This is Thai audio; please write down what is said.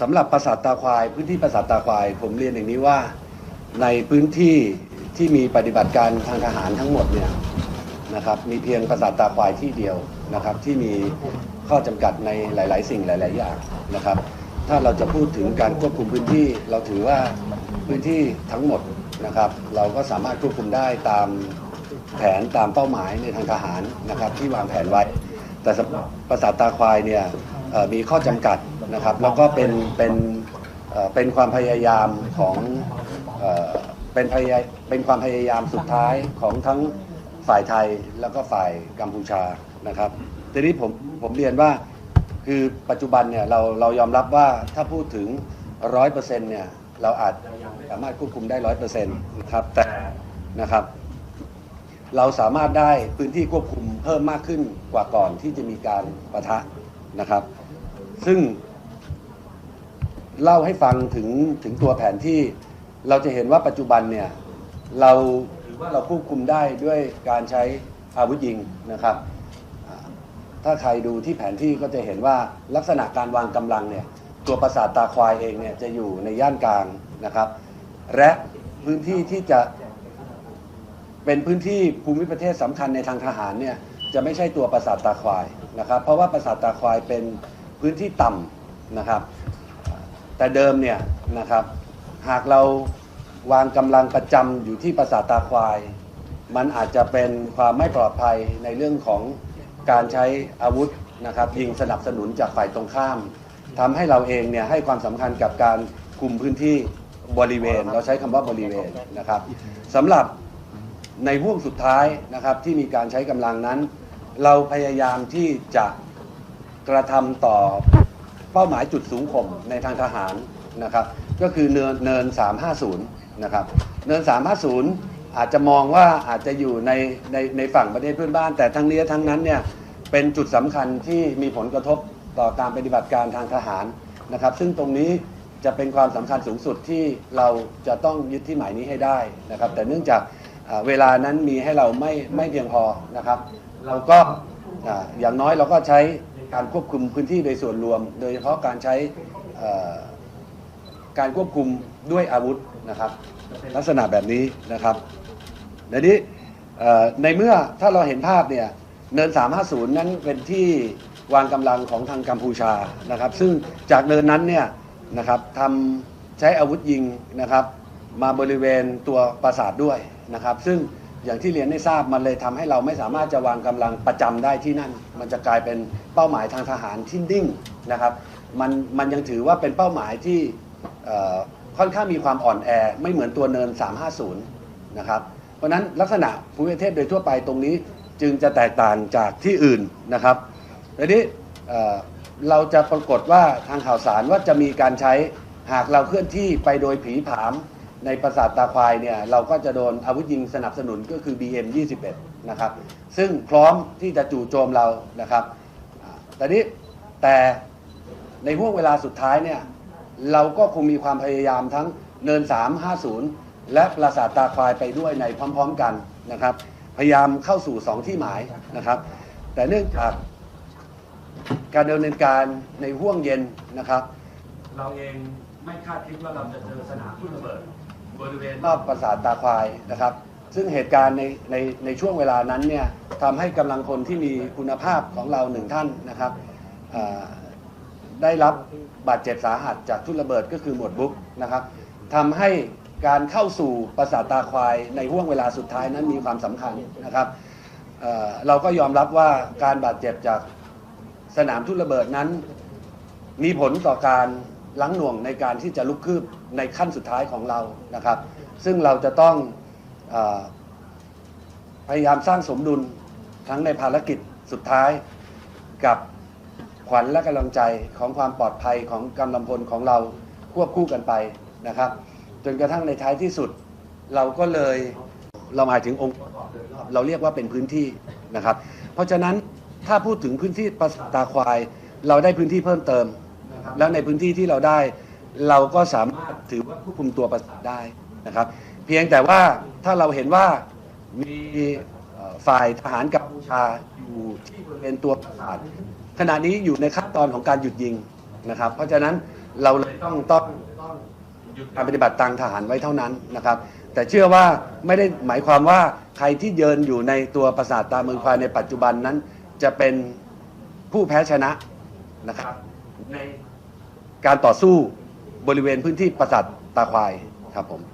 สำหรับปราสาทตาควาย พื้นที่ปราสาทตาควาย ผมเรียนอย่างนี้ว่าในพื้นที่ที่มีปฏิบัติการทางทหารทั้งหมดเนี่ยนะครับมีเพียงปราสาทตาควายที่เดียวนะครับที่มีข้อจำกัดในหลาย ๆ สิ่งหลาย ๆ อย่างนะครับ ถ้าเราจะพูดถึงการควบคุมพื้นที่ เราถือว่าพื้นที่ทั้งหมดนะครับ เราก็สามารถควบคุมได้ตามแผนตามเป้าหมายในทางทหารนะครับที่วางแผนไว้ แต่ปราสาทตาควายเนี่ยมีข้อจำกัด นะครับ แล้วก็เป็นเป็นเป็นความพยายามของเป็นพยายเป็นความพยายามสุดท้ายของทั้งฝ่ายไทยแล้วก็ฝ่ายกัมพูชานะครับ ทีนี้ผมผมเรียนว่าคือปัจจุบันเนี่ยเราเรายอมรับว่าถ้าพูดถึงร้อยเปอร์เซ็นต์เนี่ยเราอาจไม่สามารถควบคุมได้ร้อยเปอร์เซ็นต์นะครับแต่นะครับ เราสามารถได้พื้นที่ควบคุมเพิ่มมากขึ้นกว่าก่อนที่จะมีการประทะนะครับ ซึ่ง เล่าให้ฟังถึงถึงตัวแผนที่ เราจะเห็นว่าปัจจุบันเนี่ยเราถือว่าเราควบคุมได้ด้วยการใช้อาวุธยิงนะครับถ้าใครดูที่แผนที่ก็จะเห็นว่าลักษณะการวางกำลังเนี่ยตัวปราสาทตาควายเองเนี่ยจะอยู่ในย่านกลางนะครับ และพื้นที่ที่จะเป็นพื้นที่ภูมิประเทศสำคัญในทางทหารเนี่ยจะไม่ใช่ตัวปราสาทตาควายนะครับ เพราะว่าปราสาทตาควายเป็นพื้นที่ต่ำนะครับ แต่เดิมเนี่ยนะครับ หากเราวางกำลังประจำอยู่ที่ปราสาทตาควาย มันอาจจะเป็นความไม่ปลอดภัยในเรื่องของการใช้อาวุธนะครับยิงสนับสนุนจากฝ่ายตรงข้ามทำให้เราเองเนี่ยให้ความสำคัญกับการคุมพื้นที่บริเวณ เราใช้คำว่าบริเวณนะครับสำหรับในห่วงสุดท้ายนะครับที่มีการใช้กำลังนั้น เราพยายามที่จะกระทำต่อ เป้าหมายจุดสูงข่มในทางทหารนะครับก็คือเนินเนิน 350 นะครับเนิน 350 อาจจะมองว่าอาจจะอยู่ในในในฝั่งประเทศเพื่อนบ้าน แต่ทั้งนี้ทั้งนั้นเนี่ยเป็นจุดสำคัญที่มีผลกระทบต่อการปฏิบัติการทางทหารนะครับ ซึ่งตรงนี้จะเป็นความสำคัญสูงสุดที่เราจะต้องยึดที่หมายนี้ให้ได้นะครับ แต่เนื่องจากเวลานั้นมีให้เราไม่ไม่เพียงพอนะครับ เราก็อย่างน้อยเราก็ใช้ การควบคุมพื้นที่โดยส่วนรวม โดยเฉพาะการใช้การควบคุมด้วยอาวุธนะครับ ลักษณะแบบนี้นะครับเดี๋ยวนี้ในเมื่อถ้าเราเห็นภาพเนี่ยเนิน 350 นั้นเป็นที่วางกำลังของทางกัมพูชานะครับ ซึ่งจากเนินนั้นเนี่ยนะครับทำใช้อาวุธยิงนะครับ มาบริเวณตัวปราสาทด้วยนะครับ ซึ่ง อย่างที่เรียนได้ทราบมันเลยทำให้เราไม่สามารถจะวางกำลังประจำได้ที่นั่น มันจะกลายเป็นเป้าหมายทางทหารที่นิ่งนะครับมันมันยังถือว่าเป็นเป้าหมายที่ค่อนข้างมีความอ่อนแอ ไม่เหมือนตัวเนิน 350 นะครับ เพราะนั้นลักษณะภูมิประเทศโดยทั่วไปตรงนี้จึงจะแตกต่างจากที่อื่นนะครับทีนี้เราจะปรากฏว่าทางข่าวสารว่าจะมีการใช้หากเราเคลื่อนที่ไปโดยผีผาม ในปราสาทตาควายเนี่ยเราก็จะโดนอาวุธยิงสนับสนุนก็คือ BM 21นะครับซึ่งพร้อมที่จะจู่โจมเรานะครับแต่นี้แต่ในห่วงเวลาสุดท้ายเนี่ยเราก็คงมีความพยายามทั้งเนิน 350 และปราสาทตาควายไปด้วยในพร้อมๆกันนะครับ พยายามเข้าสู่ 2 ที่หมายนะครับ แต่เนื่องจากการดำเนินการในห่วงเย็นนะครับ เราเองไม่คาดคิดว่าเราจะเจอสนามทุ่ระเบิด บริเวณรอบปราสาทตาควายนะครับ ซึ่งเหตุการณ์ในในในช่วงเวลานั้นเนี่ยทำให้กำลังคนที่มีคุณภาพของเราหนึ่งท่านนะครับได้รับบาดเจ็บสาหัสจากทุ่นระเบิดก็คือหมวดบุ๊กนะครับทำให้การเข้าสู่ปราสาทตาควายในห่วงเวลาสุดท้ายนั้นมีความสำคัญนะครับเเราก็ยอมรับว่าการบาดเจ็บจากสนามทุ่นระเบิดนั้น มีผลต่อการ ลังหน่วงในการที่จะลุกคืบในขั้นสุดท้ายของเรานะครับ ซึ่งเราจะต้องอพยายามสร้างสมดุลทั้งในภารกิจสุดท้ายกับขวัญและกำลังใจของความปลอดภัยของกำลังพลของเราควบคู่กันไปนะครับ จนกระทั่งในท้ายที่สุดเราก็เลยเราหมายถึงองค์เราเรียกว่าเป็นพื้นที่นะครับ เพราะฉะนั้นถ้าพูดถึงพื้นที่ปราสาทตาควาย เราได้พื้นที่เพิ่มเติม ครับแล้วในพื้นที่ที่เราได้ เราก็สามารถถือว่าควบคุมตัวประสาทได้นะครับ เพียงแต่ว่าถ้าเราเห็นว่ามีฝ่ายทหารกัมพูชาอยู่ที่บริเวณตัวประสาทขณะนี้อยู่ในขั้นตอนของการหยุดยิงนะครับ เพราะฉะนั้นเราเลยต้องต้องการปฏิบัติตางทหารไว้เท่านั้นนะครับ แต่เชื่อว่าไม่ได้หมายความว่าใครที่เดินอยู่ในตัวประสาทตาเมืองควายในปัจจุบันนั้นจะเป็นผู้แพ้ชนะนะครับใน การต่อสู้บริเวณพื้นที่ประสาทตาควายครับผม